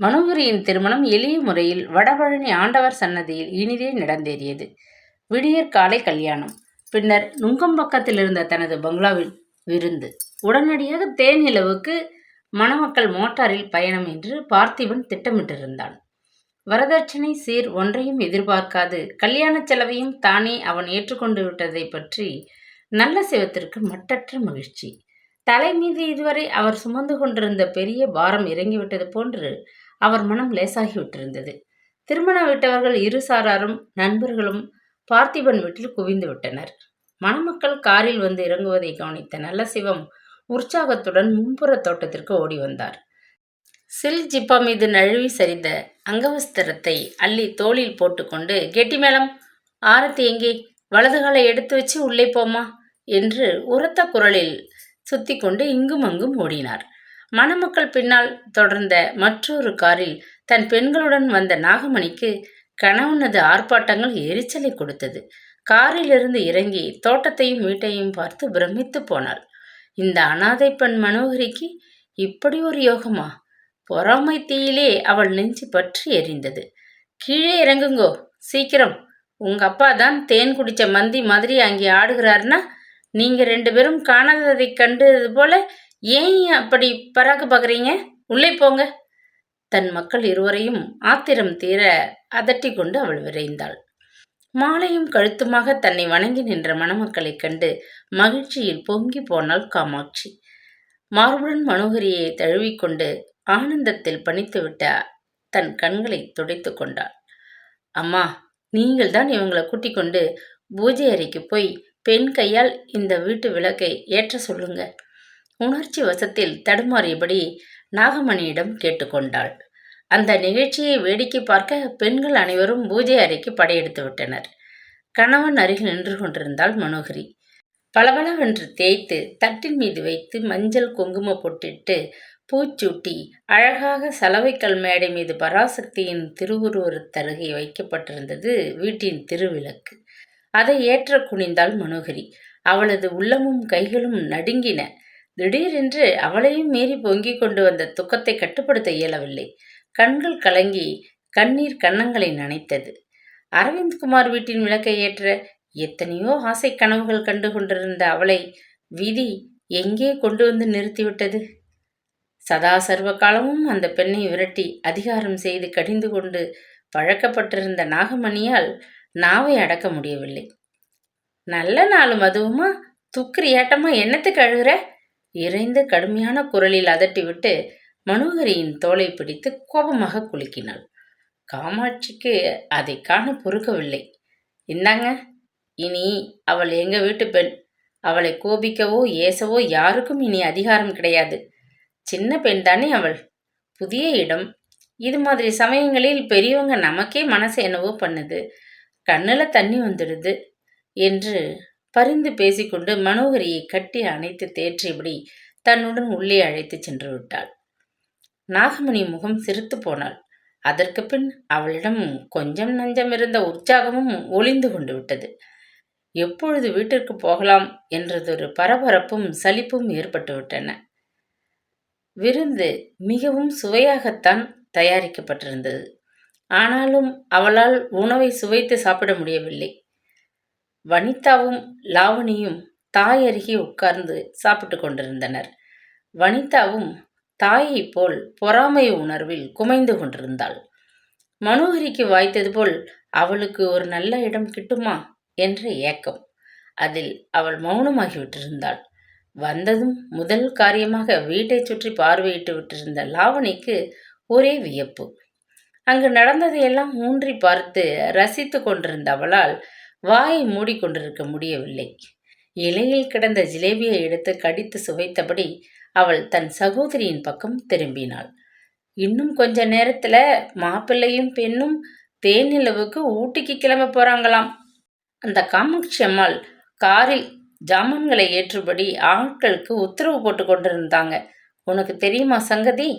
மனோகரியின் திருமணம் எளிய முறையில் வடபழனி ஆண்டவர் சன்னதியில் இனிதே நடந்தேறியது. விடியற் காலை கல்யாணம். பின்னர் நுங்கம்பக்கத்தில் இருந்த தனது பங்களாவில் விருந்து. உடனடியாக தேனிலவுக்கு மணமக்கள் மோட்டாரில் பயணம் என்று பார்த்திபன் திட்டமிட்டிருந்தான். வரதட்சணை சீர் ஒன்றையும் எதிர்பார்க்காது. கல்யாண செலவையும் தானே அவன் ஏற்றுக்கொண்டு விட்டதை பற்றி நல்ல சிவத்திற்கு மட்டற்ற மகிழ்ச்சி. தலை மீது இதுவரை அவர் சுமந்து கொண்டிருந்த பெரிய பாரம் இறங்கிவிட்டது போன்று அவர் மனம் லேசாகிவிட்டிருந்தது. திருமணம் விட்டவர்கள் இரு சாராரும் நண்பர்களும் பார்த்திபன் வீட்டில் குவிந்து விட்டனர். மணமக்கள் காரில் வந்து இறங்குவதை கவனித்த நல்ல சிவம் உற்சாகத்துடன் முன்புற தோட்டத்திற்கு ஓடி வந்தார். சில் ஜிப்பா மீது நழுவி சரிந்த அங்கவஸ்திரத்தை அள்ளி தோளில் போட்டுக்கொண்டு கெட்டி மேளம் ஆரத்தி எங்கே? வலதுகாலை எடுத்து வச்சு உள்ளே போமா என்று உரத்த குரலில் சுத்தி கொண்டு இங்கும் அங்கும் ஓடினார். மணமக்கள் பின்னால் தொடர்ந்த மற்றொரு காரில் தன் பெண்களுடன் வந்த நாகமணிக்கு கணவனது ஆர்ப்பாட்டங்கள் எரிச்சலை கொடுத்தது. காரிலிருந்து இறங்கி தோட்டத்தையும் வீட்டையும் பார்த்து பிரமித்து போனாள். இந்த அனாதை பெண் மனோகரிக்கு இப்படி ஒரு யோகமா? பொறாமை தீயிலே அவள் நெஞ்சு பற்றி எரிந்தது. கீழே இறங்குங்கோ சீக்கிரம். உங்க அப்பா தான் தேன் குடிச்ச மந்தி மாதிரி அங்கே ஆடுகிறாருன்னா நீங்க ரெண்டு பேரும் காணாததை கண்டது போல ஏன் அப்படி பராக்கு பார்க்குறீங்க? உள்ளே போங்க. தன் மக்கள் இருவரையும் ஆத்திரம் தீர அதட்டி கொண்டு அவள் விரைந்தாள். மாலையும் கழுத்துமாக தன்னை வணங்கி நின்ற மணமக்களைக் கண்டு மகிழ்ச்சியில் பொங்கி போனாள் காமாட்சி. மார்புடன் மனோகரியை தழுவிக்கொண்டு ஆனந்தத்தில் பணித்துவிட்ட தன் கண்களை துடைத்து கொண்டாள். அம்மா நீங்கள் தான் இவங்களை கூட்டிக் கொண்டு பூஜை அறைக்கு போய் பெண் கையால் இந்த வீட்டு விளக்கை ஏற்ற சொல்லுங்க. உணர்ச்சி வசத்தில் தடுமாறியபடி நாகமணியிடம் கேட்டுக்கொண்டாள். அந்த நிகழ்ச்சியை வேடிக்கை பார்க்க பெண்கள் அனைவரும் பூஜை அறைக்கு படையெடுத்து விட்டனர். கணவன் அருகில் நின்று கொண்டிருந்தாள் மனோகரி. பளபளவென்று தேய்த்து தட்டின் மீது வைத்து மஞ்சள் குங்கும பொட்டிட்டு பூச்சூட்டி அழகாக சலவைக்கல் மேடை மீது பராசக்தியின் திருவுருவத்தருகே வைக்கப்பட்டிருந்தது வீட்டின் திருவிளக்கு. அதை ஏற்ற குனிந்தாள் மனோகரி. அவளது உள்ளமும் கைகளும் நடுங்கின. திடீரென்று அவளையும் மீறி பொங்கிக் கொண்டு வந்த துக்கத்தை கட்டுப்படுத்த இயலவில்லை. கண்கள் கலங்கி கண்ணீர் கன்னங்களை நனைத்தது. அரவிந்த்குமார் வீட்டின் விளக்கை ஏற்ற எத்தனையோ ஆசை கனவுகள் கண்டு கொண்டிருந்த அவளை விதி எங்கே கொண்டு வந்து நிறுத்திவிட்டது? சதா சர்வ காலமும் அந்த பெண்ணை விரட்டி அதிகாரம் செய்து கடிந்து கொண்டு பழக்கப்பட்டிருந்த நாகமணியால் நாவை அடக்க முடியவில்லை. நல்ல நாளும் அதுவுமா துக்கிரியாட்டமா என்னத்துக்கு அழுகிற? இறைந்து கடுமையான குரலில் அதட்டிவிட்டு மனோகரியின் தோலை பிடித்து கோபமாக குலுக்கினாள். காமாட்சிக்கு அதை காண பொறுக்கவில்லை. இந்தாங்க இனி அவள் எங்க வீட்டு பெண். அவளை கோபிக்கவோ ஏசவோ யாருக்கும் இனி அதிகாரம் கிடையாது. சின்ன பெண் தானே அவள். புதிய இடம். இது மாதிரி சமயங்களில் பெரியவங்க நமக்கே மனசு என்னவோ பண்ணுது. கண்ணில் தண்ணி வந்துடுது என்று பரிந்து பேசிக்கொண்டு மனோகரியை கட்டி அணைத்து தேற்றியபடி தன்னுடன் உள்ளே அழைத்து சென்று விட்டாள் நாகமணி முகம் சிரித்து போனாள். அதற்கு பின் அவளிடம் கொஞ்சம் நஞ்சம் இருந்த உற்சாகமும் ஒளிந்து கொண்டு விட்டது. எப்பொழுது வீட்டிற்கு போகலாம் என்றதொரு பரபரப்பும் சலிப்பும் ஏற்பட்டுவிட்டன விருந்து மிகவும் சுவையாகத்தான் தயாரிக்கப்பட்டிருந்தது. ஆனாலும் அவளால் உணவை சுவைத்து சாப்பிட முடியவில்லை. வனிதாவும் லாவணியும் தாய் அருகே உட்கார்ந்து சாப்பிட்டு கொண்டிருந்தனர். வனிதாவும் தாயைப் போல் பொறாமை உணர்வில் குமைந்து கொண்டிருந்தாள். மனோகரிக்கு வாய்த்தது போல் அவளுக்கு ஒரு நல்ல இடம் கிட்டுமா? என்ற ஏக்கம். அதில் அவள் மௌனமாகிவிட்டிருந்தாள். வந்ததும் முதல் காரியமாக வீட்டை சுற்றி பார்வையிட்டு விட்டிருந்த லாவணிக்கு ஒரே வியப்பு. அங்கு நடந்ததையெல்லாம் ஊன்றி பார்த்து ரசித்து கொண்டிருந்த அவளால் வாயை மூடிக்கொண்டிருக்க முடியவில்லை. இலையில் கிடந்த ஜிலேபியை எடுத்து கடித்து சுவைத்தபடி அவள் தன் சகோதரியின் பக்கம் திரும்பினாள். இன்னும் கொஞ்ச நேரத்துல மாப்பிள்ளையும் பெண்ணும் தேனிலவுக்கு ஊட்டிக்கு கிளம்ப போறாங்களாம். அந்த காமாட்சி அம்மாள் காரில் ஜாமான்களை ஏற்றுபடி ஆட்களுக்கு உத்தரவு போட்டு கொண்டிருந்தாங்க. உனக்கு தெரியுமா சங்கதி?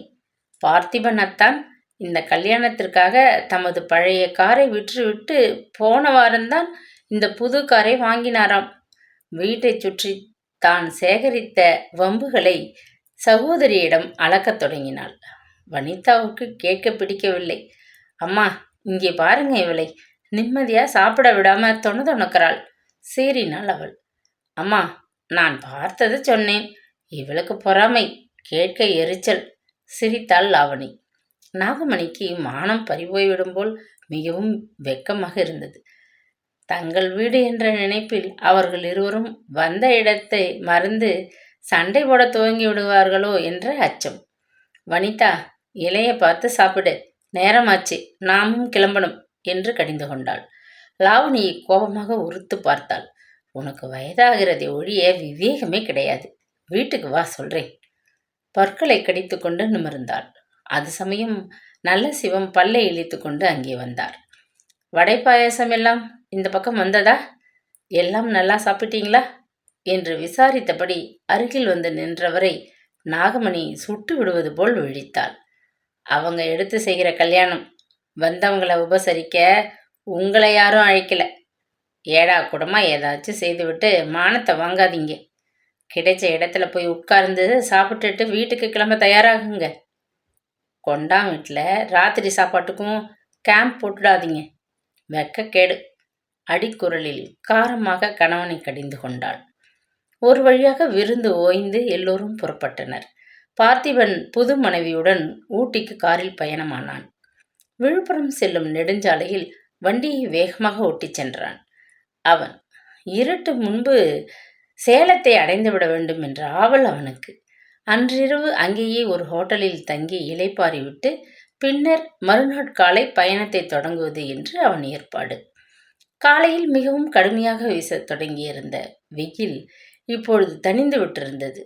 பார்த்திபன் அத்தான் இந்த கல்யாணத்திற்காக தமது பழைய காரை விற்றுவிட்டு போன வாரம்தான் இந்த புது காரை வாங்கினாராம். வீட்டை சுற்றி தான் சேகரித்த வம்புகளை சகோதரியிடம் அளக்கத் தொடங்கினாள். வனிதாவுக்கு கேட்க பிடிக்கவில்லை. அம்மா இங்கே பாருங்க இவளை. நிம்மதியா சாப்பிட விடாம தொண தொணக்கிறாள். சீறினாள் அவள். அம்மா நான் பார்த்தது சொன்னேன். இவளுக்கு பொறாமை. கேட்க எரிச்சல். சிரித்தாள் லாவணி. நாகமணிக்கு மானம் பறிபோய்விடும் போல் மிகவும் வெக்கமாக இருந்தது. தங்கள் வீடு என்ற நினைப்பில் அவர்கள் இருவரும் வந்த இடத்தை மறந்து சண்டை போட துவங்கி விடுவார்களோ என்ற அச்சம். வனிதா இலைய பார்த்து சாப்பிடு. நேரமாச்சு. நாமும் கிளம்பணும் என்று கடிந்து கொண்டாள். லாவணியை கோபமாக உறுத்து பார்த்தாள். உனக்கு வயதாகிறதை ஒழிய விவேகமே கிடையாது. வீட்டுக்கு வா சொல்றேன். பற்களை கடித்து கொண்டு நிமிர்ந்தாள். அது சமயம் நல்ல சிவம் பல்லை இழித்து கொண்டு அங்கே வந்தார். வடை பாயாசம் எல்லாம் இந்த பக்கம் வந்ததா? எல்லாம் நல்லா சாப்பிட்டீங்களா? என்று விசாரித்தபடி அருகில் வந்து நின்றவரை நாகமணி சுட்டு விடுவது போல் விழித்தாள். அவங்க எடுத்து செய்கிற கல்யாணம். வந்தவங்களை உபசரிக்க உங்களை யாரும் அழைக்கல. ஏடா கூடமா ஏதாச்சும் செய்துவிட்டு மானத்தை வாங்காதீங்க. கிடைச்ச இடத்துல போய் உட்கார்ந்து சாப்பிட்டுட்டு வீட்டுக்கு கிளம்ப தயாராகுங்க. கொண்டாம் வீட்டில் ராத்திரி சாப்பாட்டுக்கும் கேம்ப் போட்டுடாதீங்க. வெக்கக்கேடு. அடிக்குரலில் காரமாக கணவனை கடிந்து கொண்டாள். ஒரு வழியாக விருந்து ஓய்ந்து எல்லோரும் புறப்பட்டனர். பார்த்திபன் புது மனைவியுடன் ஊட்டிக்கு காரில் பயணமானான். விழுப்புரம் செல்லும் நெடுஞ்சாலையில் வண்டியை வேகமாக ஓட்டிச் சென்றான். அவன் இருட்டு முன்பு சேலத்தை அடைந்துவிட வேண்டும் என்ற ஆவல் அவனுக்கு. அன்றிரவு அங்கேயே ஒரு ஹோட்டலில் தங்கி இலைப்பாரிவிட்டு பின்னர் மறுநாட்காலை பயணத்தை தொடங்குவது என்று அவன் ஏற்பாடு. காலையில் மிகவும் கடுமையாக வீச தொடங்கியிருந்த வெயில் இப்பொழுது தணிந்து விட்டிருந்தது.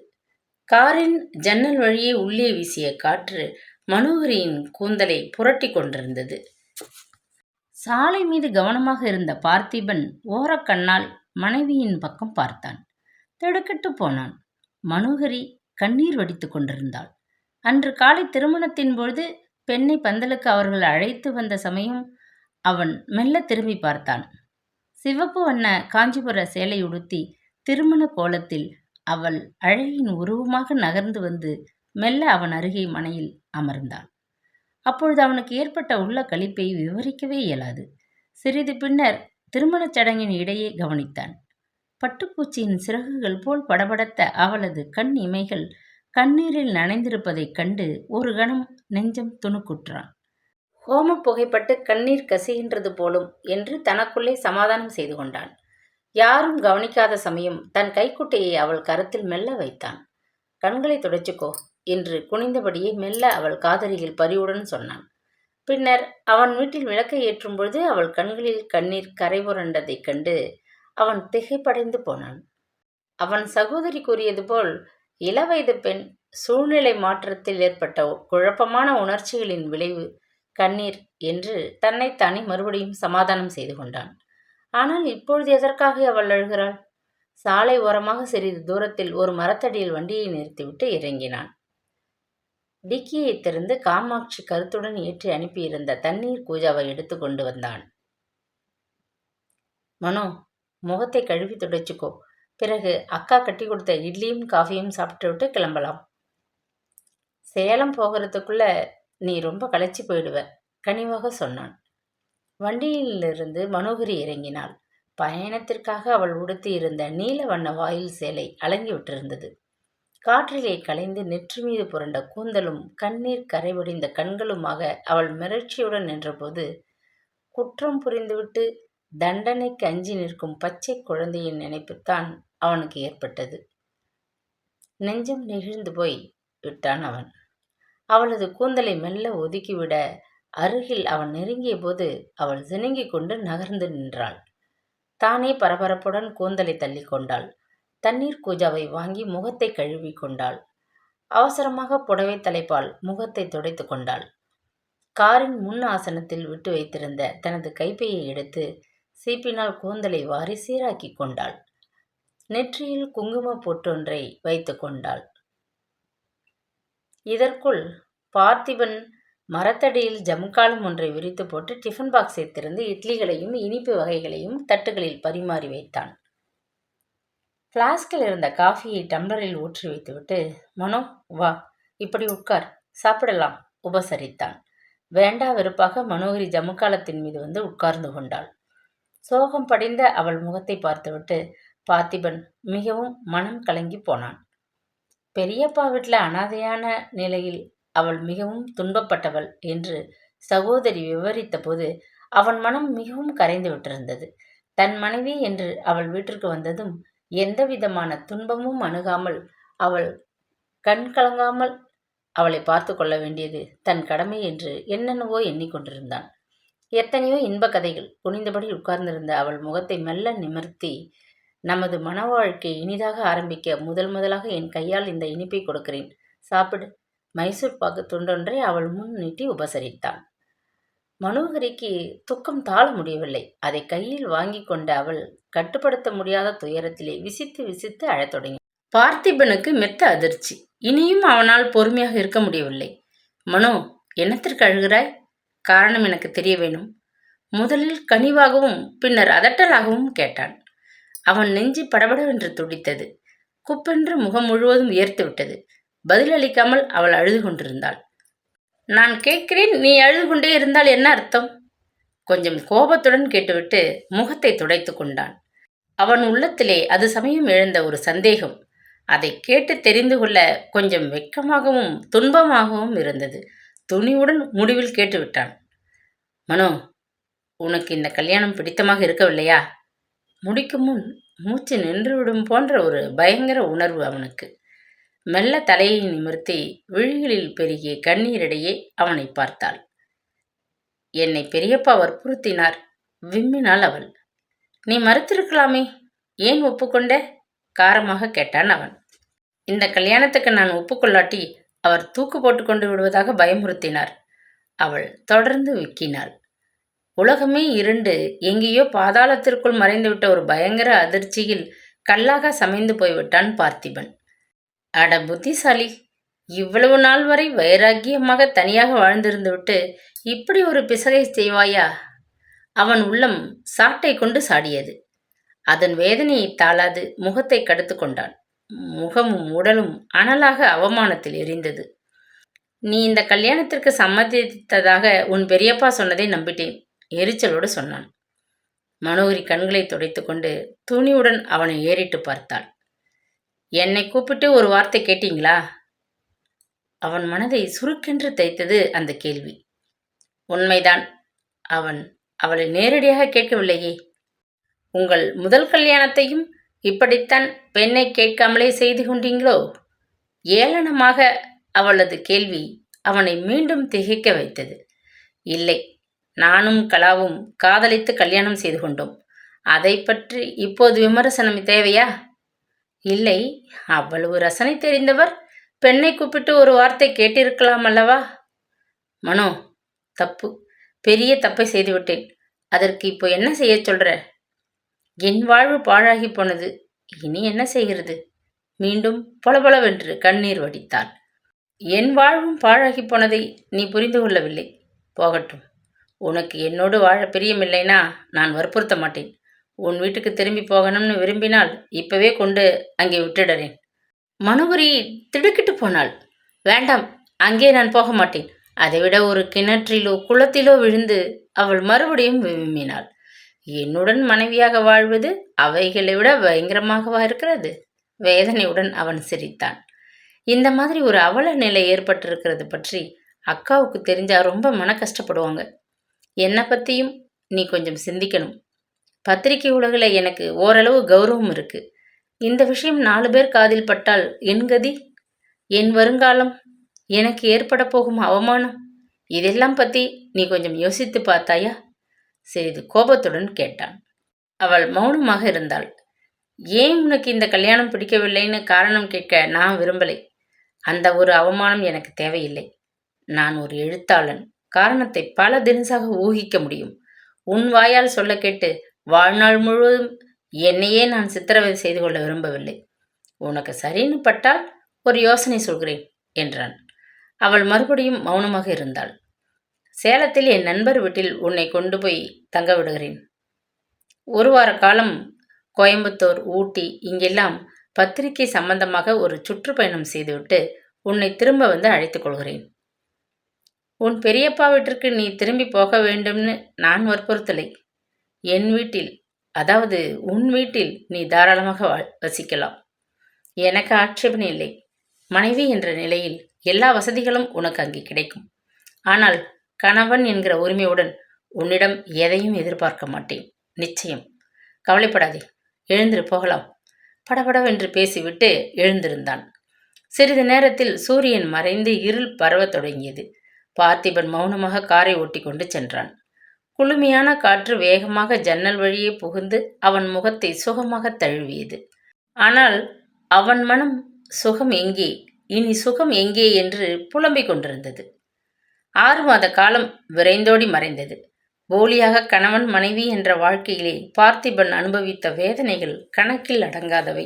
காரின் ஜன்னல் வழியே உள்ளே வீசிய காற்று மனோகரியின் கூந்தலை புரட்டி கொண்டிருந்தது. சாலை மீது கவனமாக இருந்த பார்த்திபன் ஓரக்கண்ணால் மனைவியின் பக்கம் பார்த்தான். திடுக்கிட்டு போனான். மனோகரி கண்ணீர் வடித்து கொண்டிருந்தாள். அன்று காலை திருமணத்தின் பொழுது பெண்ணை பந்தலுக்கு அவர்கள் அழைத்து வந்த சமயம் அவன் மெல்ல திரும்பி பார்த்தான். சிவப்பு வண்ண காஞ்சிபுர சேலை உடுத்தி திருமண கோலத்தில் அவள் அழகின் உருவமாக நகர்ந்து வந்து மெல்ல அவன் அருகே மனையில் அமர்ந்தாள். அப்பொழுது அவனுக்கு ஏற்பட்ட உள்ள கழிப்பை விவரிக்கவே இயலாது. சிறிது பின்னர் திருமணச் சடங்கின் இடையே கவனித்தான். பட்டுப்பூச்சியின் சிறகுகள் போல் படபடத்த அவளது கண் இமைகள் கண்ணீரில் நனைந்திருப்பதைக் கண்டு ஒரு கணம் நெஞ்சம் துணுக்குற்றான். ஹோம புகைப்பட்டு கண்ணீர் கசிகின்றது போலும் என்று தனக்குள்ளே சமாதானம் செய்து கொண்டான். யாரும் கவனிக்காத சமயம் தன் கைக்குட்டையை அவள் கரத்தில் மெல்ல வைத்தான். கண்களை துடைச்சுக்கோ என்று குனிந்தபடியே மெல்ல அவள் காதலியில் பரிவுடன் சொன்னான். பின்னர் அவன் வீட்டில் விளக்கை ஏற்றும் பொழுது அவள் கண்களில் கண்ணீர் கரை புரண்டதைக் கண்டு அவன் திகைப்படைந்து போனான். அவன் சகோதரி கூறியது போல் இளவயது பெண் சூழ்நிலை மாற்றத்தில் ஏற்பட்ட குழப்பமான உணர்ச்சிகளின் விளைவு கண்ணீர் என்று தன்னைத்தானே மறுபடியும் சமாதானம் செய்து கொண்டான். ஆனால் இப்பொழுது எதற்காக அவள் அழுகிறாள்? சாலை ஓரமாக சிறிது தூரத்தில் ஒரு மரத்தடியில் வண்டியை நிறுத்திவிட்டு இறங்கினான். டிக்கியை திறந்து காமாட்சி கருத்துடன் ஏற்றி அனுப்பியிருந்த தண்ணீர் கூஜாவை எடுத்து கொண்டு வந்தான். மனோ முகத்தை கழுவி துடைச்சுக்கோ. பிறகு அக்கா கட்டி கொடுத்த இட்லியும் காஃபியும் சாப்பிட்டு விட்டு கிளம்பலாம். சேலம் போகிறதுக்குள்ள நீ ரொம்ப களைச்சி போயிடுவ கனிவாக சொன்னான். வண்டியிலிருந்து மனோகரி இறங்கினாள். பயணத்திற்காக அவள் உடுத்தி இருந்த நீல வண்ண வாயில் சேலை அலங்கி விட்டிருந்தது. காற்றிலே கலைந்து நெற்றி மீது புரண்ட கூந்தலும் கண்ணீர் கரைவடிந்த கண்களுமாக அவள் மிரட்சியுடன் நின்றபோது குற்றம் புரிந்துவிட்டு தண்டனைக்கு அஞ்சி நிற்கும் பச்சை குழந்தையின் நினைப்புத்தான் அவனுக்கு ஏற்பட்டது. நெஞ்சம் நெகிழ்ந்து போய் விட்டான் அவன். அவளது கூந்தலை மெல்ல ஒதுக்கிவிட அருகில் அவன் நெருங்கிய போது அவள் சினுங்கிக் கொண்டு நகர்ந்து நின்றாள். தானே பரபரப்புடன் கூந்தலை தள்ளி கொண்டாள். தண்ணீர் கூஜாவை வாங்கி முகத்தை கழுவி கொண்டாள். அவசரமாக புடவை தலைப்பால் முகத்தை துடைத்து கொண்டாள். காரின் முன் ஆசனத்தில் விட்டு வைத்திருந்த தனது கைப்பையை எடுத்து சீப்பினால் கூந்தலை வாரி சீராக்கி கொண்டாள். நெற்றியில் குங்கும பொட்டொன்றை வைத்து கொண்டாள். இதற்குள் பார்த்திபன் மரத்தடியில் ஜமுக்காலம் ஒன்றை விரித்து போட்டு டிஃபன் பாக்ஸை திறந்து இட்லிகளையும் இனிப்பு வகைகளையும் தட்டுகளில் பரிமாறி வைத்தான். ஃப்ளாஸ்கில் இருந்த காஃபியை டம்ளரில் ஊற்றி வைத்துவிட்டு மனோ வா இப்படி உட்கார் சாப்பிடலாம் உபசரித்தான். வேண்டா வெறுப்பாக மனோகரி ஜமுக்காலத்தின் மீது வந்து உட்கார்ந்து கொண்டாள். சோகம் படிந்த அவள் முகத்தை பார்த்துவிட்டு பார்த்திபன் மிகவும் மனம் கலங்கி போனான். பெரியப்பா வீட்டில் அனாதையான நிலையில் அவள் மிகவும் துன்பப்பட்டவள் என்று சகோதரி விவரித்தபோது அவன் மனம் மிகவும் கரைந்து விட்டிருந்தது. தன் மனைவி என்று அவள் வீட்டிற்கு வந்ததும் எந்த விதமான துன்பமும் அணுகாமல் அவள் கண் கலங்காமல் அவளை பார்த்து கொள்ள வேண்டியது தன் கடமை என்று என்னென்னவோ எண்ணிக்கொண்டிருந்தான் எத்தனையோ இன்ப கதைகள் குனிந்தபடி உட்கார்ந்திருந்த அவள் முகத்தை மெல்ல நிமிர்த்தி நமது மன வாழ்க்கை இனிதாக ஆரம்பிக்க முதல் முதலாக என் கையால் இந்த இனிப்பை கொடுக்கிறேன். சாப்பிடு. மைசூர் பாக்கு துண்டொன்றை அவள் முன் நீட்டி உபசரித்தான் மனோகரிக்கு துக்கம் தாழ முடியவில்லை. அதை கையில் வாங்கி கொண்ட அவள் கட்டுப்படுத்த முடியாத துயரத்திலே விசித்து விசித்து அழத் தொடங்கி. பார்த்திபனுக்கு மெத்த அதிர்ச்சி. இனியும் அவனால் பொறுமையாக இருக்க முடியவில்லை. மனோ என்னத்திற்கு அழுகிறாய்? காரணம் எனக்கு தெரிய வேணும் முதலில் கனிவாகவும் பின்னர் அதட்டலாகவும் கேட்டான். அவன் நெஞ்சு படபடவென்று துடித்தது. குப்பென்று முகம் முழுவதும் உயர்த்து விட்டது. பதிலளிக்காமல் அவள் அழுது கொண்டிருந்தாள். நான் கேட்கிறேன் நீ அழுது கொண்டே இருந்தால் என்ன அர்த்தம்? கொஞ்சம் கோபத்துடன் கேட்டுவிட்டு முகத்தை துடைத்து கொண்டான். அவன் உள்ளத்திலே அது சமயம் எழுந்த ஒரு சந்தேகம். அதை கேட்டு தெரிந்து கொள்ள கொஞ்சம் வெட்கமாகவும் துன்பமாகவும் இருந்தது. துணிவுடன் முடிவில் கேட்டுவிட்டான். மனோ உனக்கு இந்த கல்யாணம் பிடித்தமாக இருக்கவில்லையா? முடிக்கும் முன் மூச்சு நின்றுவிடும் போன்ற ஒரு பயங்கர உணர்வு அவனுக்கு. மெல்ல தலையை நிமிர்த்தி விழிகளில் பெருகிய கண்ணீரிடையே அவனை பார்த்தாள். என்னை பெரியப்பா வற்புறுத்தினார் விம்மினாள் அவள். நீ மறுத்திருக்கலாமே ஏன் ஒப்புக்கொண்ட? காரமாக கேட்டான் அவன். இந்த கல்யாணத்துக்கு நான் ஒப்புக்கொள்ளாட்டி அவர் தூக்கு போட்டு கொண்டு விடுவதாக பயமுறுத்தினார். அவள் தொடர்ந்து விக்கினாள். உலகமே இருண்டு. எங்கேயோ பாதாளத்திற்குள் மறைந்துவிட்ட ஒரு பயங்கர அதிர்ச்சியில் கல்லாக சமைந்து போய்விட்டான் பார்த்திபன். அட புத்திசாலி இவ்வளவு நாள் வரை வைராக்கியமாக தனியாக வாழ்ந்திருந்து விட்டு இப்படி ஒரு பிசகை செய்வாயா? அவன் உள்ளம் சாட்டை கொண்டு சாடியது. அதன் வேதனையை தாளாது முகத்தை கடுத்து கொண்டான். முகமும் உடலும் அனலாக அவமானத்தில் எரிந்தது. நீ இந்த கல்யாணத்திற்கு சம்மதித்ததாக உன் பெரியப்பா சொன்னதை நம்பிட்டேன். எரிச்சலோடு சொன்னான். மனோகரி கண்களை துடைத்துக்கொண்டு துணியுடன் அவனை ஏறிட்டு பார்த்தாள். என்னை கூப்பிட்டு ஒரு வார்த்தை கேட்டீங்களா? அவன் மனதை சுருக்கென்று தைத்தது அந்த கேள்வி. உண்மைதான். அவன் அவளை நேரடியாக கேட்கவில்லையே. உங்கள் முதல் கல்யாணத்தையும் இப்படித்தான் பெண்ணை கேட்காமலே செய்து கொண்டீங்களோ? ஏளனமாக அவளது கேள்வி அவனை மீண்டும் திகைக்க வைத்தது. இல்லை. நானும் கலாவும் காதலித்து கல்யாணம் செய்து கொண்டோம். அதை பற்றி இப்போது விமர்சனம் தேவையா? இல்லை. அவ்வளவு ரசனை தெரிந்தவர் பெண்ணை கூப்பிட்டு ஒரு வார்த்தை கேட்டிருக்கலாம் அல்லவா? மனோ தப்பு. பெரிய தப்பை செய்துவிட்டேன். அதற்கு இப்போ என்ன செய்ய சொல்ற? என் வாழ்வு பாழாகி போனது. இனி என்ன செய்கிறது? மீண்டும் பொலபொலவென்று கண்ணீர் வடித்தாள் என் வாழ்வும் பாழாகி போனதை நீ புரிந்து கொள்ளவில்லை. போகட்டும். உனக்கு என்னோடு வாழ பிரியமில்லைனா நான் வற்புறுத்த மாட்டேன். உன் வீட்டுக்கு திரும்பி போகணும்னு விரும்பினால் இப்பவே கொண்டு அங்கே விட்டுடுறேன். மனோகரி திடுக்கிட்டு போனாள். வேண்டாம் அங்கே நான் போக மாட்டேன். அதைவிட ஒரு கிணற்றிலோ குளத்திலோ விழுந்து அவள் மறுபடியும் விரும்பினாள் என்னுடன் மனைவியாக வாழ்வது அவைகளை விட பயங்கரமாகவா இருக்கிறது? வேதனையுடன் அவன் சிரித்தான். இந்த மாதிரி ஒரு அவல நிலை ஏற்பட்டிருக்கிறது பற்றி அக்காவுக்கு தெரிஞ்சா ரொம்ப மன கஷ்டப்படுவாங்க என்னை பற்றியும் நீ கொஞ்சம் சிந்திக்கணும். பத்திரிகை உலகில் எனக்கு ஓரளவு கௌரவம் இருக்கு. இந்த விஷயம் நாலு பேர் காதில் பட்டால் என் கதி? என் வருங்காலம்? எனக்கு ஏற்பட போகும் அவமானம்? இதெல்லாம் பற்றி நீ கொஞ்சம் யோசித்து பார்த்தாயா? சிறிது கோபத்துடன் கேட்டான். அவள் மௌனமாக இருந்தாள். ஏன் உனக்கு இந்த கல்யாணம் பிடிக்கவில்லைன்னு காரணம் கேட்க நான் விரும்பலை. அந்த ஒரு அவமானம் எனக்கு தேவையில்லை. நான் ஒரு எழுத்தாளன். காரணத்தை பல தினசாக ஊகிக்க முடியும். உன் வாயால் சொல்ல கேட்டு வாழ்நாள் முழுவதும் என்னையே நான் சித்திரவதை செய்து கொள்ள விரும்பவில்லை. உனக்கு சரின்னு பட்டால் ஒரு யோசனை சொல்கிறேன் என்றான். அவள் மறுபடியும் மௌனமாக இருந்தாள். சேலத்தில் என் நண்பர் வீட்டில் உன்னை கொண்டு போய் தங்க விடுகிறேன். ஒரு வார காலம் கோயம்புத்தூர் ஊட்டி இங்கெல்லாம் பத்திரிகை சம்பந்தமாக ஒரு சுற்றுப்பயணம் செய்துவிட்டு உன்னை திரும்ப வந்து அழைத்துக் கொள்கிறேன். உன் பெரியப்பா வீட்டிற்கு நீ திரும்பி போக வேண்டும்னு நான் வற்புறுத்தலை. என் வீட்டில் அதாவது உன் வீட்டில் நீ தாராளமாக வசிக்கலாம். எனக்கு ஆட்சேபனை இல்லை. மனைவி என்ற நிலையில் எல்லா வசதிகளும் உனக்கு அங்கே கிடைக்கும். ஆனால் கணவன் என்கிற உரிமையுடன் உன்னிடம் எதையும் எதிர்பார்க்க மாட்டேன். நிச்சயம். கவலைப்படாதே. எழுந்திரு போகலாம். படபடவென்று பேசிவிட்டு எழுந்திருந்தான். சிறிது நேரத்தில் சூரியன் மறைந்து இருள் பரவத் தொடங்கியது. பார்த்திபன் மௌனமாக காரை ஓட்டி கொண்டு சென்றான். குளுமையான காற்று வேகமாக ஜன்னல் வழியே புகுந்து அவன் முகத்தை சுகமாக தழுவியது. ஆனால் அவன் மனம் சுகம் எங்கே? இனி சுகம் எங்கே? என்று புலம்பிக் கொண்டிருந்தது. ஆறு மாத காலம் விரைந்தோடி மறைந்தது. போலியாக கணவன் மனைவி என்ற வாழ்க்கையிலே பார்த்திபன் அனுபவித்த வேதனைகள் கணக்கில் அடங்காதவை.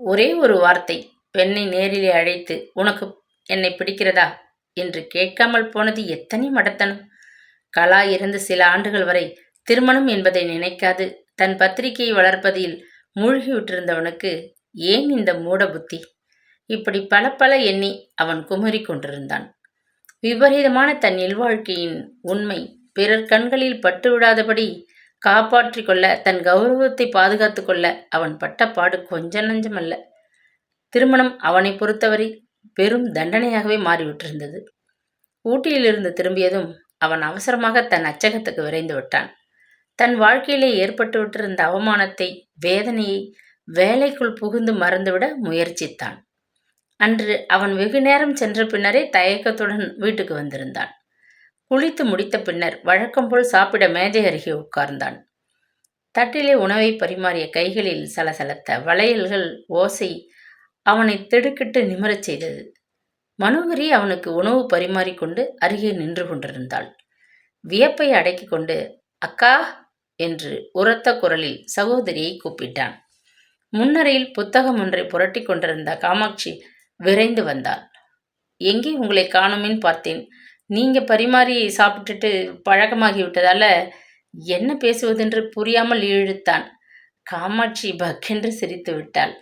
ஒரே ஒரு வார்த்தை பெண்ணை நேரிலே அழைத்து உனக்கு என்னை பிடிக்கிறதா? என்று கேட்காமல் போனது எத்தனை மடத்தனம். கலா இருந்து சில ஆண்டுகள் வரை திருமணம் என்பதை நினைக்காது. தன் பத்திரிகையை வளர்ப்பதில் மூழ்கிவிட்டிருந்தவனுக்கு ஏன் இந்த மூட புத்தி? இப்படி பல பல எண்ணி அவன் குமரிக் கொண்டிருந்தான். விபரீதமான தன் இல்வாழ்க்கையின் உண்மை பிறர் கண்களில் பட்டுவிடாதபடி காப்பாற்றிக் கொள்ள தன் கௌரவத்தை பாதுகாத்து கொள்ள அவன் பட்ட பாடு கொஞ்ச நஞ்சமல்ல. திருமணம் அவனை பொறுத்தவரை பெரும் தண்டனையாகவே மாறிவிட்டிருந்தது. ஊட்டியிலிருந்து திரும்பியதும் அவன் அவசரமாக தன் அச்சகத்துக்கு விரைந்து விட்டான். தன் வாழ்க்கையிலே ஏற்பட்டுவிட்டிருந்த அவமானத்தை வேதனையை வேலைக்குள் புகுந்து மறந்துவிட முயற்சித்தான். அன்று அவன் வெகு நேரம் சென்ற பின்னரே தயக்கத்துடன் வீட்டுக்கு வந்திருந்தான். குளித்து முடித்த பின்னர் வழக்கம் போல் சாப்பிட மேஜை அருகே உட்கார்ந்தான். தட்டிலே உணவை பரிமாறிய கைகளில் சலசலத்த வளையல்கள் ஓசை அவனை திடுக்கிட்டு நிமிரச் செய்தது. மனோகரி அவனுக்கு உணவு பரிமாறிக்கொண்டு அருகே நின்று கொண்டிருந்தாள். வியப்பை அடக்கிக் கொண்டு அக்கா என்று உரத்த குரலில் சகோதரியை கூப்பிட்டான். முன்னரையில் புத்தகம் ஒன்றை புரட்டி கொண்டிருந்த காமாட்சி விரைந்து வந்தாள். எங்கே உங்களை காணுமின்னு பார்த்தேன். நீங்க பரிமாறி சாப்பிட்டுட்டு பழக்கமாகி விட்டதால என்ன பேசுவதென்று புரியாமல் இழுத்தான் காமாட்சி பக்கென்று சிரித்து விட்டாள்.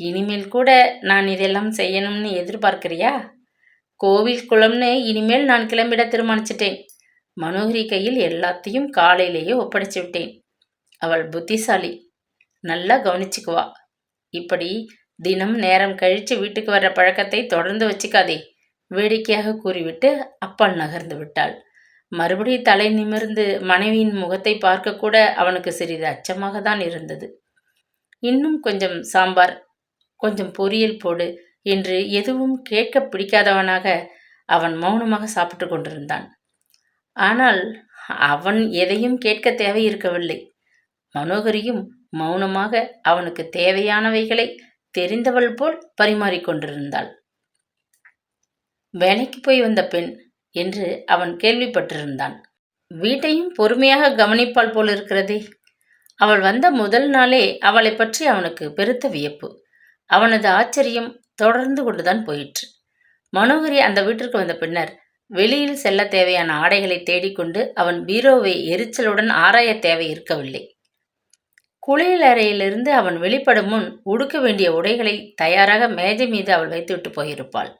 இனிமேல் கூட நான் இதெல்லாம் செய்யணும்னு எதிர்பார்க்கிறியா? கோவில் குளம்னு இனிமேல் நான் கிளம்பிட தீர்மானிச்சிட்டேன். மனோகரி கையில் எல்லாத்தையும் காலையிலேயே ஒப்படைச்சு விட்டேன். அவள் புத்திசாலி. நல்லா கவனிச்சுக்குவா. இப்படி தினம் நேரம் கழித்து வீட்டுக்கு வர்ற பழக்கத்தை தொடர்ந்து வச்சுக்காதே வேடிக்கையாக கூறிவிட்டு அப்பால் நகர்ந்து விட்டாள். மறுபடி தலை நிமிர்ந்து மனைவியின் முகத்தை பார்க்கக்கூட அவனுக்கு சிறிது அச்சமாக தான் இருந்தது. இன்னும் கொஞ்சம் சாம்பார் கொஞ்சம் பொரியல் போடு என்று எதுவும் கேட்க பிடிக்காதவனாக அவன் மௌனமாக சாப்பிட்டு கொண்டிருந்தான். ஆனால் அவன் எதையும் கேட்க தேவை இருக்கவில்லை மனோகரியும் மௌனமாக அவனுக்கு தேவையானவைகளை தெரிந்தவள் போல் பரிமாறிக்கொண்டிருந்தாள் வேலைக்கு போய் வந்த பெண் என்று அவன் கேள்விப்பட்டிருந்தான். வீட்டையும் பொறுமையாக கவனிப்பாள் போல் இருக்கிறதே. அவள் வந்த முதல் நாளே அவளை பற்றி அவனுக்கு பெருத்த வியப்பு. அவனது ஆச்சரியம் தொடர்ந்து கொண்டுதான் போயிற்று. மனோகரி அந்த வீட்டிற்கு வந்த பின்னர் வெளியில் செல்ல தேவையான ஆடைகளை தேடிக்கொண்டு அவன் பீரோவை எரிச்சலுடன் ஆராய தேவை இருக்கவில்லை. குளியல் அறையிலிருந்து அவன் வெளிப்படும் முன் உடுக்க வேண்டிய உடைகளை தயாராக மேஜை மீது அவள் வைத்துவிட்டு போயிருப்பாள்.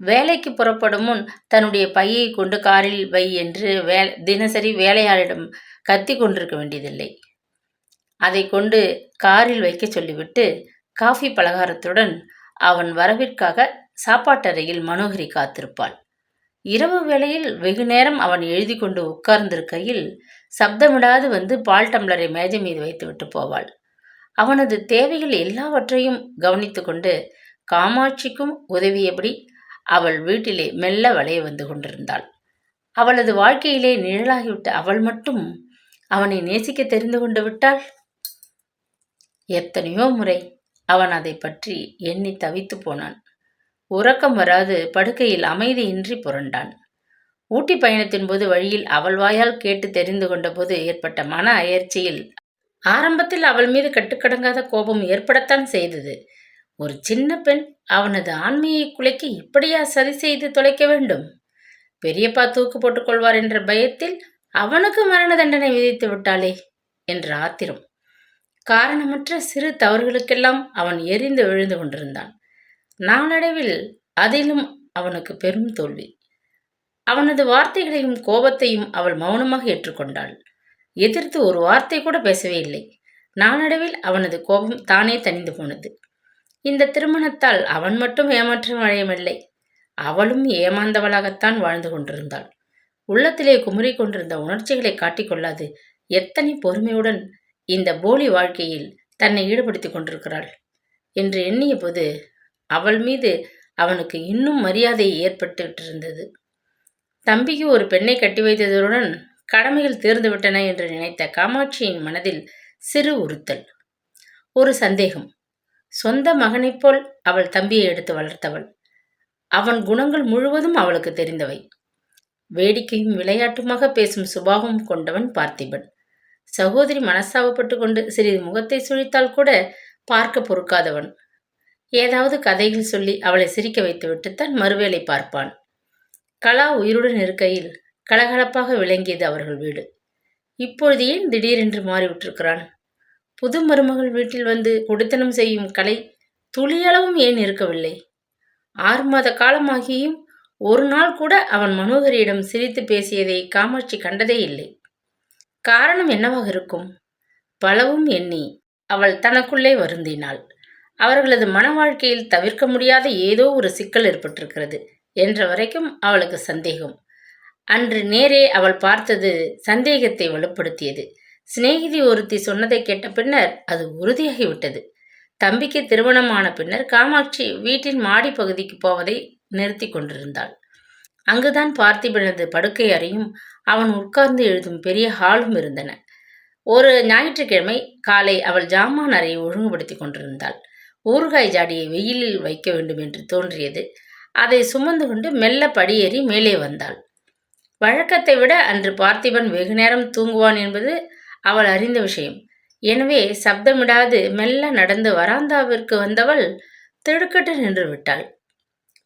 வேலைக்கு புறப்படும் முன் தன்னுடைய பையை கொண்டு காரில் வை என்று வே தினசரி வேலையாளிடம் கத்தி கொண்டிருக்க வேண்டியதில்லை. அதை கொண்டு காரில் வைக்க சொல்லிவிட்டு காஃபி பலகாரத்துடன் அவன் வரவிற்காக சாப்பாட்டறையில் மனோகரி காத்திருப்பாள். இரவு வேளையில் வெகு நேரம் அவன் எழுதி கொண்டு உட்கார்ந்திருக்கையில் சப்தமிடாது வந்து பால் டம்ளரை மேஜை மீது வைத்துவிட்டு போவாள். அவனது தேவைகள் எல்லாவற்றையும் கவனித்து கொண்டு காமாட்சிக்கும் உதவியபடி அவள் வீட்டிலே மெல்ல வளைய வந்து கொண்டிருந்தாள். அவளது வாழ்க்கையிலே நிழலாகிவிட்ட அவள் மட்டும் அவனை நேசிக்க தெரிந்து கொண்டு விட்டாள்? எத்தனையோ முறை அவன் அதை பற்றி எண்ணி தவித்து போனான். உறக்கம் வராது படுக்கையில் அமைதியின்றி புரண்டான். ஊட்டி பயணத்தின் போது வழியில் அவள் வாயால் கேட்டு தெரிந்து கொண்டபோது ஏற்பட்ட மன அயற்சியில் ஆரம்பத்தில் அவள் மீது கட்டுக்கடங்காத கோபம் ஏற்படத்தான் செய்தது. ஒரு சின்ன பெண் அவனது ஆண்மையை குலைக்க இப்படியா சதி செய்து தொலைக்க வேண்டும்? பெரியப்பா தூக்கு போட்டுக்கொள்வார் என்ற பயத்தில் அவனுக்கு மரண தண்டனை விதித்து விட்டாளே என்ற ஆத்திரம். காரணமற்ற சிறு தவறுகளுக்கெல்லாம் அவன் எரிந்து விழுந்து கொண்டிருந்தான். நாளடைவில் அதிலும் அவனுக்கு பெரும் தோல்வி. அவனது வார்த்தைகளையும் கோபத்தையும் அவள் மௌனமாக ஏற்றுக்கொண்டாள். எதிர்த்து ஒரு வார்த்தை கூட பேசவே இல்லை. நாளடைவில் அவனது கோபம் தானே தணிந்து போனது. இந்த திருமணத்தால் அவன் மட்டும் ஏமாற்றம் அடையவில்லை. அவளும் ஏமாந்தவளாகத்தான் வாழ்ந்து கொண்டிருந்தாள். உள்ளத்திலே குமுறி கொண்டிருந்த உணர்ச்சிகளை காட்டிக்கொள்ளாது எத்தனை பொறுமையுடன் இந்த போலி வாழ்க்கையில் தன்னை ஈடுபடுத்திக் கொண்டிருக்கிறாள் என்று எண்ணிய போது அவள் மீது அவனுக்கு இன்னும் மரியாதை ஏற்பட்டுட்டு இருந்தது தம்பிக்கு ஒரு பெண்ணை கட்டி வைத்ததுடன் கடமைகள் தீர்ந்துவிட்டன என்று நினைத்த காமாட்சியின் மனதில் சிறு உறுத்தல் ஒரு சந்தேகம். சொந்த மகனைப் போல் அவள் தம்பியை எடுத்து வளர்த்தவள். அவன் குணங்கள் முழுவதும் அவளுக்கு தெரிந்தவை. வேடிக்கையும் விளையாட்டுமாக பேசும் சுபாவம் கொண்டவன் பார்த்திபன். சகோதரி மனஸ்தாபப்பட்டு கொண்டு சிறிது முகத்தை சுழித்தால் கூட பார்க்க பொறுக்காதவன். ஏதாவது கதைகள் சொல்லி அவளை சிரிக்க வைத்துவிட்டுத்தான் மறுவேளை பார்ப்பான். கலா உயிருடன் இருக்கையில் கலகலப்பாக விளங்கியது அவர்கள் வீடு. இப்பொழுது ஏன் திடீரென்று மாறிவிட்டிருக்கிறான்? புது மருமகள் வீட்டில் வந்து குடித்தனம் செய்யும் கலை துளியளவும் ஏன் இருக்கவில்லை? ஆறு மாத காலமாகியும் ஒரு நாள் கூட அவன் மனோகரியிடம் சிரித்து பேசியதை காமாட்சி கண்டதே இல்லை. காரணம் என்னவாக இருக்கும்? பலவும் எண்ணி அவள் தனக்குள்ளே வருந்தினாள். அவர்களது மன வாழ்க்கையில் தவிர்க்க முடியாத ஏதோ ஒரு சிக்கல் ஏற்பட்டிருக்கிறது என்ற வரைக்கும் அவளுக்கு சந்தேகம். அன்று நேரே அவள் பார்த்தது சந்தேகத்தை வலுப்படுத்தியது. சிநேகிதி ஒருத்தி சொன்னதை கேட்ட பின்னர் அது உறுதியாகிவிட்டது. தம்பிக்கு திருமணமான பின்னர் காமாட்சி வீட்டின் மாடி பகுதிக்கு போவதை நிறுத்தி கொண்டிருந்தாள். அங்குதான் பார்த்திபனது படுக்கை அறையும் அவன் உட்கார்ந்து எழுதும் பெரிய ஹாலும் இருந்தன. ஒரு ஞாயிற்றுக்கிழமை காலை அவள் ஜாமான் அறையை ஒழுங்குபடுத்தி கொண்டிருந்தாள். ஊறுகாய் ஜாடியை வெயிலில் வைக்க வேண்டும் என்று தோன்றியது. அதை சுமந்து கொண்டு மெல்ல படியேறி மேலே வந்தாள். வழக்கத்தை விட அன்று பார்த்திபன் வெகு நேரம் தூங்குவான் என்பது அவள் அறிந்த விஷயம். எனவே சப்தமிடாது மெல்ல நடந்து வராந்தாவிற்கு வந்தவள் திடுக்கட்டு நின்று விட்டாள்.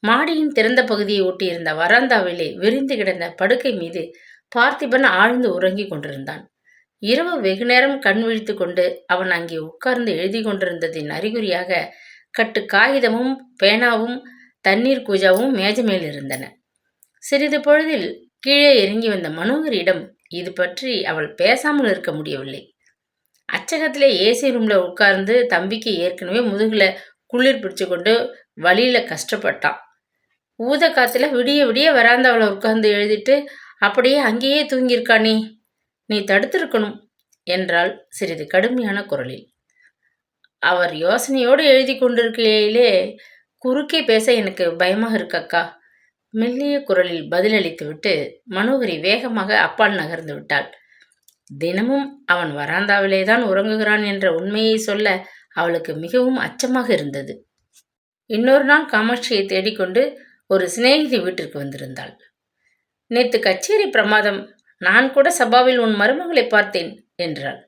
மாடியின் திறந்த பகுதியை ஒட்டியிருந்த வராந்தாவிலே விரிந்து கிடந்த படுக்கை மீது பார்த்திபன் ஆழ்ந்து உறங்கிக் கொண்டிருந்தான். இரவு வெகு நேரம் கண் விழித்து கொண்டு அவன் அங்கே உட்கார்ந்து எழுதி கொண்டிருந்ததின் அறிகுறியாக கட்டு காகிதமும் பேனாவும் தண்ணீர் கூஜாவும் மேஜமேல் இருந்தன. சிறிது பொழுதில் கீழே இறங்கி வந்த மனோகரிடம் இது பற்றி அவள் பேசாமல் இருக்க முடியவில்லை. அச்சகத்திலே ஏசி ரூம்ல உட்கார்ந்து தம்பிக்கு ஏற்கனவே முதுகில் குளிர் பிடிச்சு கொண்டு வழியில கஷ்டப்பட்டான். ஊத காத்துல விடிய விடிய வராந்தாவில் உட்கார்ந்து எழுதிட்டு அப்படியே அங்கேயே தூங்கியிருக்கானே நீ? தடுத்திருக்கணும் என்றாள் சிறிது கடுமையான குரலில். அவர் யோசனையோடு எழுதி கொண்டிருக்கையிலே குறுக்கே பேச எனக்கு பயமாக இருக்கக்கா? மெல்லிய குரலில் பதிலளித்துவிட்டு மனோகரி வேகமாக அப்பால் நகர்ந்து விட்டாள். தினமும் அவன் வராந்தாவிலே தான் உறங்குகிறான் என்ற உண்மையை சொல்ல அவளுக்கு மிகவும் அச்சமாக இருந்தது. இன்னொரு நாள் காமாட்சியை தேடிக்கொண்டு ஒரு சிநேகிதி வீட்டிற்கு வந்திருந்தாள். நேற்று கச்சேரி பிரமாதம். நான் கூட சபாவில் உன் மருமகளை பார்த்தேன் என்றாள்.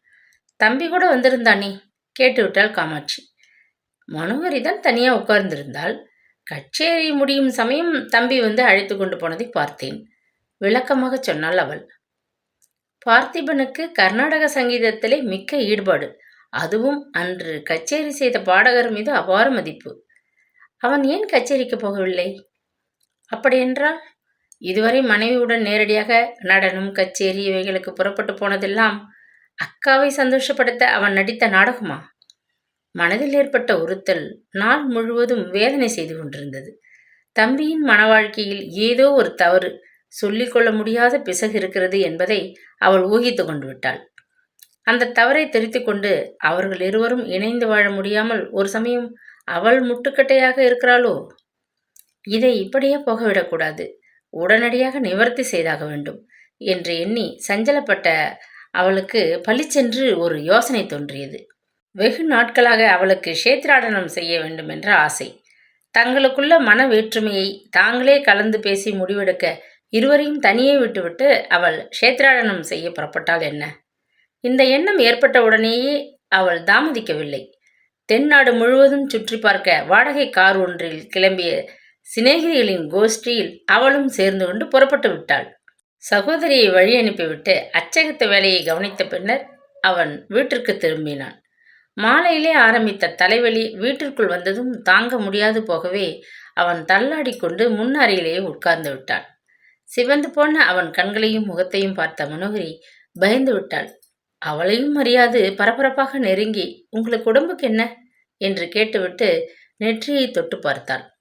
தம்பி கூட வந்திருந்தானே கேட்டுவிட்டாள் காமாட்சி. மனோகரி தான் தனியாக உட்கார்ந்திருந்தாள். கச்சேரி முடியும் சமயம் தம்பி வந்து அழைத்து கொண்டு போனதை பார்த்தேன் விளக்கமாக சொன்னாள் அவள். பார்த்திபனுக்கு கர்நாடக சங்கீதத்திலே மிக்க ஈடுபாடு. அதுவும் அன்று கச்சேரி செய்த பாடகர் மீது அபார மதிப்பு. அவன் ஏன் கச்சேரிக்கு போகவில்லை? அப்படியென்றால் இதுவரை மனைவியுடன் நேரடியாக நடனம் கச்சேரி இவைகளுக்கு புறப்பட்டு போனதெல்லாம் அக்காவை சந்தோஷப்படுத்த அவன் நடித்த நாடகமா? மனதில் ஏற்பட்ட உறுத்தல் நாள் முழுவதும் வேதனை செய்து கொண்டிருந்தது. தம்பியின் மன வாழ்க்கையில் ஏதோ ஒரு தவறு சொல்லிக்கொள்ள முடியாத பிசகு இருக்கிறது என்பதை அவள் ஊகித்து கொண்டு விட்டாள். அந்த தவறை தெரித்து கொண்டு அவர்கள் இருவரும் இணைந்து வாழ முடியாமல் ஒரு சமயம் அவள் முட்டுக்கட்டையாக இருக்கிறாளோ? இதை இப்படியே போகவிடக்கூடாது. உடனடியாக நிவர்த்தி செய்தாக வேண்டும் என்று எண்ணி சஞ்சலப்பட்ட அவளுக்கு பளிச்சென்று ஒரு யோசனை தோன்றியது. வெகு நாட்களாக அவளுக்கு கஷேத்ராடனம் செய்ய வேண்டும் என்ற ஆசை. தங்களுக்குள்ள மன வேற்றுமையை தாங்களே கலந்து பேசி முடிவெடுக்க இருவரையும் தனியே விட்டுவிட்டு அவள் கஷேத்ராடனம் செய்ய புறப்பட்டால் என்ன? இந்த எண்ணம் ஏற்பட்ட உடனேயே அவள் தாமதிக்கவில்லை. தென்னாடு முழுவதும் சுற்றி பார்க்க வாடகை கார் ஒன்றில் கிளம்பிய சிநேகிதிகளின் கோஷ்டியில் அவளும் சேர்ந்து கொண்டு புறப்பட்டு விட்டாள். சகோதரியை வழி அனுப்பிவிட்டு அச்சகத்த வேலையை கவனித்த பின்னர் அவன் வீட்டிற்கு திரும்பினான். மாலையிலே ஆரம்பித்த தலைவலி வீட்டிற்குள் வந்ததும் தாங்க முடியாது போகவே அவன் தள்ளாடி கொண்டு முன் அறையிலேயே உட்கார்ந்து விட்டான். சிவந்து போன அவன் கண்களையும் முகத்தையும் பார்த்த மனோகரி பயந்து விட்டாள். அவளையும் அறியாது பரபரப்பாக நெருங்கி உங்களுக்கு உடம்புக்கு என்ன? என்று கேட்டுவிட்டு நெற்றியை தொட்டு பார்த்தாள்.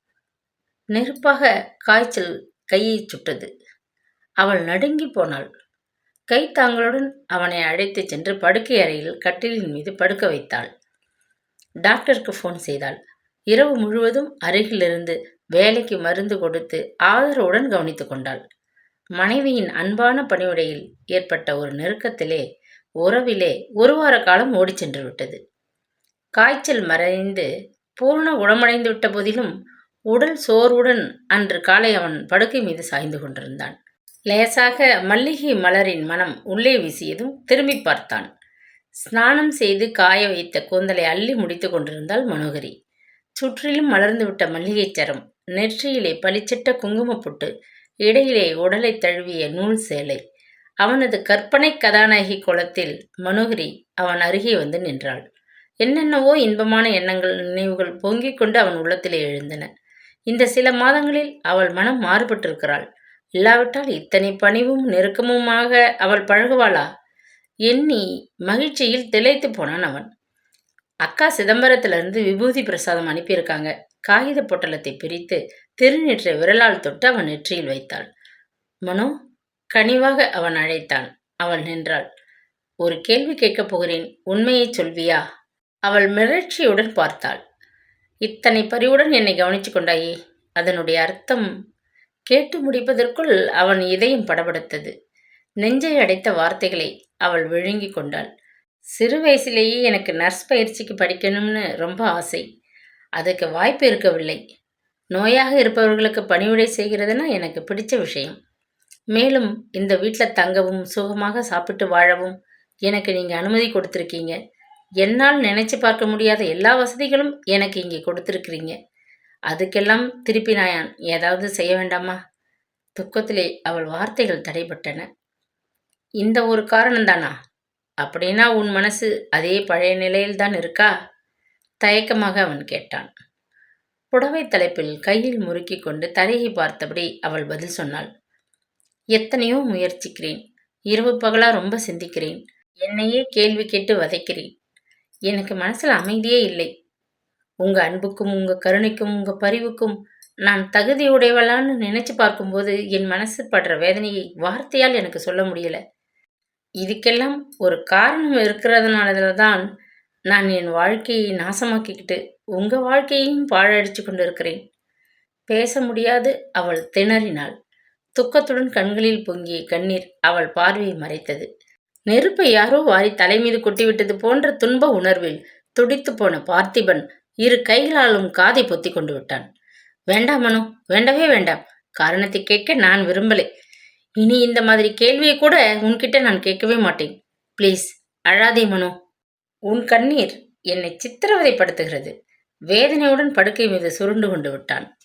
நெருப்பாக காய்ச்சல் கையை சுட்டது. அவள் நடுங்கி போனாள். கை தாங்களுடன் அவனை அழைத்துச் சென்று படுக்கை அறையில் கட்டிலின் மீது படுக்க வைத்தாள். டாக்டருக்கு ஃபோன் செய்தாள். இரவு முழுவதும் அருகிலிருந்து வேலைக்கு மருந்து கொடுத்து ஆதரவுடன் கவனித்து கொண்டாள். மனைவியின் அன்பான பணிவுடையில் ஏற்பட்ட ஒரு நெருக்கத்திலே உறவிலே ஒரு வார காலம் ஓடிச் சென்று விட்டது. காய்ச்சல் மறைந்து பூர்ண குணமடைந்து விட்ட போதிலும் உடல் சோர்வுடன் அன்று காலை அவன் படுக்கை மீது சாய்ந்து கொண்டிருந்தான். லேசாக மல்லிகை மலரின் மனம் உள்ளே வீசியதும் திரும்பி பார்த்தான். ஸ்நானம் செய்து காய வைத்த கூந்தலை அள்ளி முடித்து கொண்டிருந்தாள் மனோகரி. சுற்றிலும் மலர்ந்துவிட்ட மல்லிகைச் சரம் நெற்றியிலே பளிச்சிட்ட குங்குமப்புட்டு இடையிலே உடலை தழுவிய நூல் சேலை அவனது கற்பனை கதாநாயகி குளத்தில் மனோகரி அவன் அருகே வந்து நின்றாள். என்னென்னவோ இன்பமான எண்ணங்கள் நினைவுகள் பொங்கிக் கொண்டு அவன் உள்ளத்திலே எழுந்தன. இந்த சில மாதங்களில் அவள் மனம் மாறுபட்டிருக்கிறாள். இல்லாவிட்டால் இத்தனை பணிவும் நெருக்கமுமாக அவள் பழகுவாளா? எண்ணி மகிழ்ச்சியில் திளைத்து போனான் அவன். அக்கா சிதம்பரத்திலிருந்து விபூதி பிரசாதம் அனுப்பியிருக்காங்க. காகித பொட்டலத்தை பிரித்து திருநீற்றை விரலால் தொட்டு அவன் நெற்றியில் வைத்தாள். மனோ கனிவாக அவன் அழைத்தான். அவள் நின்றாள். ஒரு கேள்வி கேட்கப் போகிறேன். உண்மையை சொல்வியா? அவள் மிரட்சியுடன் பார்த்தாள். இத்தனை பரிவுடன் என்னை கவனித்து கொண்டாயே? அதனுடைய அர்த்தம் கேட்டு முடிப்பதற்குள் அவன் இதயம் படபடுத்தது. நெஞ்சை அடைத்த வார்த்தைகளை அவள் விழுங்கி கொண்டாள். சிறு வயசிலேயே எனக்கு நர்ஸ் பயிற்சிக்கு படிக்கணும்னு ரொம்ப ஆசை. அதுக்கு வாய்ப்பு இருக்கவில்லை. நோயாக இருப்பவர்களுக்கு பணிவிடை செய்கிறதுனா எனக்கு பிடிச்ச விஷயம். மேலும் இந்த வீட்டில் தங்கவும் சுகமாக சாப்பிட்டு வாழவும் எனக்கு நீங்கள் அனுமதி கொடுத்துருக்கீங்க. என்னால் நினைச்சு பார்க்க முடியாத எல்லா வசதிகளும் எனக்கு இங்கே கொடுத்துருக்கிறீங்க. அதுக்கெல்லாம் திருப்பி நான் ஏதாவது செய்ய வேண்டாமா? துக்கத்திலே அவள் வார்த்தைகள் தடைபட்டன. இந்த ஒரு காரணம்தானா? அப்படின்னா உன் மனசு அதே பழைய நிலையில்தான் இருக்கா? தயக்கமாக அவன் கேட்டான். புடவை தலைப்பில் கையில் முறுக்கி கொண்டு தரையை பார்த்தபடி அவள் பதில் சொன்னாள். எத்தனையோ முயற்சிக்கிறேன். இரவு பகலா ரொம்ப சிந்திக்கிறேன். என்னையே கேள்வி கேட்டு வதைக்கிறேன். எனக்கு மனசில் அமைதியே இல்லை. உங்க அன்புக்கும் உங்க கருணைக்கும் உங்க பரிவுக்கும் நான் தகுதியுடையவளான்னு நினைச்சு பார்க்கும்போது என் மனசு படுற வேதனையை வார்த்தையால் எனக்கு சொல்ல முடியல. இதுக்கெல்லாம் ஒரு காரணம் இருக்கிறதுனால தான் நான் என் வாழ்க்கையை நாசமாக்கிக்கிட்டு உங்க வாழ்க்கையையும் பாழடிச்சு கொண்டிருக்கிறேன். பேச முடியாது அவள் திணறினாள். துக்கத்துடன் கண்களில் பொங்கிய கண்ணீர் அவள் பார்வையை மறைத்தது. நெருப்பை யாரோ வாரி தலைமீது கொட்டிவிட்டது போன்ற துன்ப உணர்வில் துடித்து போன பார்த்திபன் இரு கைகளாலும் காதை பொத்தி கொண்டு விட்டான். வேண்டாம் மனு வேண்டவே வேண்டாம். காரணத்தை கேட்க நான் விரும்பலை. இனி இந்த மாதிரி கேள்வியை கூட உன்கிட்ட நான் கேட்கவே மாட்டேன். ப்ளீஸ் அழாதே மனோ. உன் கண்ணீர் என்னை சித்திரவதைப்படுத்துகிறது. வேதனையுடன் படுக்கை மீது சுருண்டு கொண்டு விட்டான்.